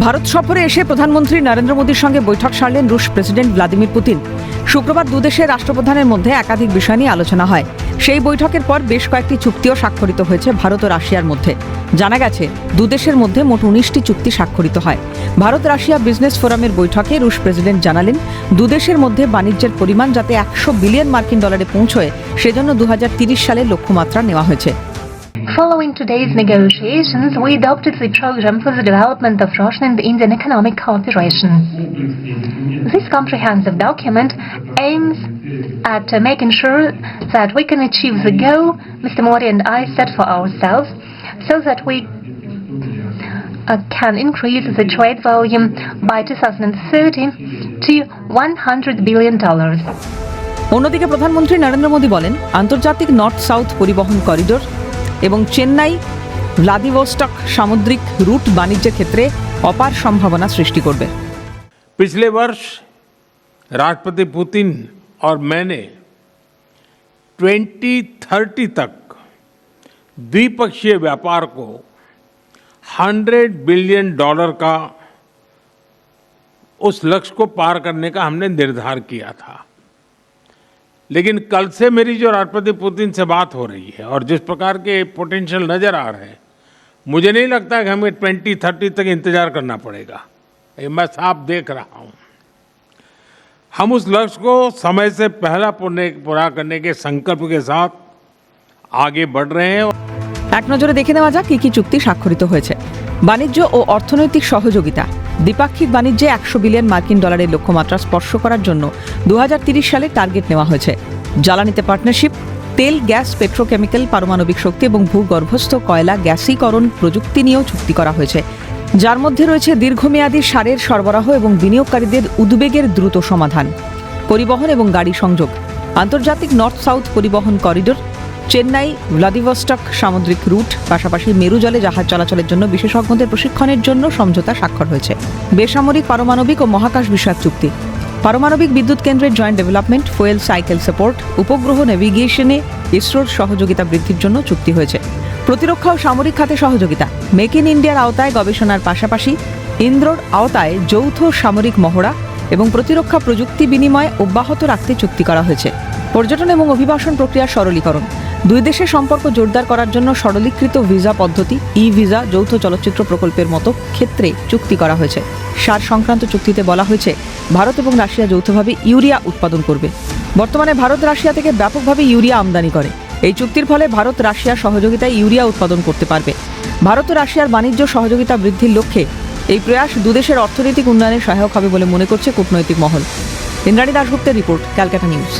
ভারত সফরে এসে প্রধানমন্ত্রী নরেন্দ্র মোদীর সঙ্গে বৈঠক সারলেন রুশ প্রেসিডেন্ট ভ্লাদিমির পুতিন। শুক্রবার দুদেশের রাষ্ট্রপ্রধানের মধ্যে একাধিক বিষয় নিয়ে আলোচনা হয়। সেই বৈঠকের পর বেশ কয়েকটি চুক্তিও স্বাক্ষরিত হয়েছে ভারত ও রাশিয়ার মধ্যে। জানা গেছে দুদেশের মধ্যে মোট উনিশটি চুক্তি স্বাক্ষরিত হয়। ভারত রাশিয়া বিজনেস ফোরামের বৈঠকে রুশ প্রেসিডেন্ট জানালেন দুদেশের মধ্যে বাণিজ্যের পরিমাণ যাতে একশো বিলিয়ন মার্কিন ডলারে পৌঁছয়, সেজন্য দু সালের লক্ষ্যমাত্রা নেওয়া হয়েছে। Following today's negotiations, we adopted the program for the development of Russian and Indian economic cooperation. This comprehensive document aims at uh, making sure that we can achieve the goal Mr. Modi and I set for ourselves so that we uh, can increase the trade volume by 2030 to 100 billion dollars. অন্যদিকে প্রধানমন্ত্রী নরেন্দ্র মোদী বলেন আন্তর্জাতিক north south পরিবহন corridor এবং Chennai Vladivostok সামুদ্রিক root বাণিজ্যের ক্ষেত্রে অপার সম্ভাবনা সৃষ্টি করবে पिछले वर्ष राष्ट्रपति पुतिन और मैंने 2030 तक द्विपक्षीय व्यापार को 100 बिलियन डॉलर का उस लक्ष्य को पार करने का हमने निर्धार किया था लेकिन कल से मेरी जो राष्ट्रपति पुतिन से बात हो रही है और जिस प्रकार के पोटेंशियल नजर आ रहे हैं मुझे नहीं लगता कि हमें 2030 तक इंतजार करना पड़ेगा ये मैं साफ देख रहा हूं हम उस लक्ष्य को समय से पहला पूर्ण पूरा करने के संकल्प के साथ आगे बढ़ रहे हैं এক নজরে দেখে নেওয়া যাক কি কি চুক্তি স্বাক্ষরিত হয়েছে বাণিজ্য ও অর্থনৈতিক সহযোগিতা দ্বিপাক্ষিক বাণিজ্যে একশো বিলিয়ন মার্কিন ডলারের লক্ষ্যমাত্রা স্পর্শ করার জন্য দু সালে টার্গেট নেওয়া হয়েছে। জ্বালানিতে পার্টনারশিপ, তেল, গ্যাস, পেট্রোকেমিক্যাল, পারমাণবিক শক্তি এবং ভূগর্ভস্থ কয়লা গ্যাসীকরণ প্রযুক্তি নিয়েও চুক্তি করা হয়েছে। যার মধ্যে রয়েছে দীর্ঘমেয়াদী সারের সরবরাহ এবং বিনিয়োগকারীদের উদ্বেগের দ্রুত সমাধান, পরিবহন এবং গাড়ি সংযোগ, আন্তর্জাতিক নর্থ সাউথ পরিবহন করিডোর চেন্নাই, ভ্লাদিভস্টক সামুদ্রিক রুট, পাশাপাশি মেরু জলে জাহাজ চলাচলের জন্য বিশেষজ্ঞদের প্রশিক্ষণের জন্য সমঝোতা স্বাক্ষর হয়েছে। বেসামরিক, পারমাণবিক ও মহাকাশ বিষয়ক চুক্তি। পারমাণবিক বিদ্যুৎ কেন্দ্রের joint development, fuel cycle support, উপগ্রহ নেভিগেশনে ইসরোর সহযোগিতা বৃদ্ধির জন্য চুক্তি হয়েছে। প্রতিরক্ষা ও সামরিক খাতে সহযোগিতা। মেক ইন ইন্ডিয়ার আওতায় গবেষণার পাশাপাশি ইন্দ্রর আওতায় যৌথ সামরিক মহড়া এবং প্রতিরক্ষা প্রযুক্তি বিনিময় অব্যাহত রাখতে চুক্তি করা হয়েছে। পর্যটন এবং অভিবাসন প্রক্রিয়ার সরলীকরণ। দুই দেশের সম্পর্ক জোরদার করার জন্য সরলীকৃত ভিসা পদ্ধতি ই ভিসা যৌথ চলচ্চিত্র প্রকল্পের মতো ক্ষেত্রে চুক্তি করা হয়েছে। সার সংক্রান্ত চুক্তিতে বলা হয়েছে, ভারত এবং রাশিয়া যৌথভাবে ইউরিয়া উৎপাদন করবে। বর্তমানে ভারত রাশিয়া থেকে ব্যাপকভাবে ইউরিয়া আমদানি করে। এই চুক্তির ফলে ভারত রাশিয়ার সহযোগিতায় ইউরিয়া উৎপাদন করতে পারবে। ভারত ও রাশিয়ার বাণিজ্য সহযোগিতা বৃদ্ধির লক্ষ্যে এই প্রয়াস দুদেশের অর্থনৈতিক উন্নয়নে সহায়ক হবে বলে মনে করছে কূটনৈতিক মহল। ইন্দ্রাণী দাশগুপ্তের রিপোর্ট, ক্যালকাটা নিউজ।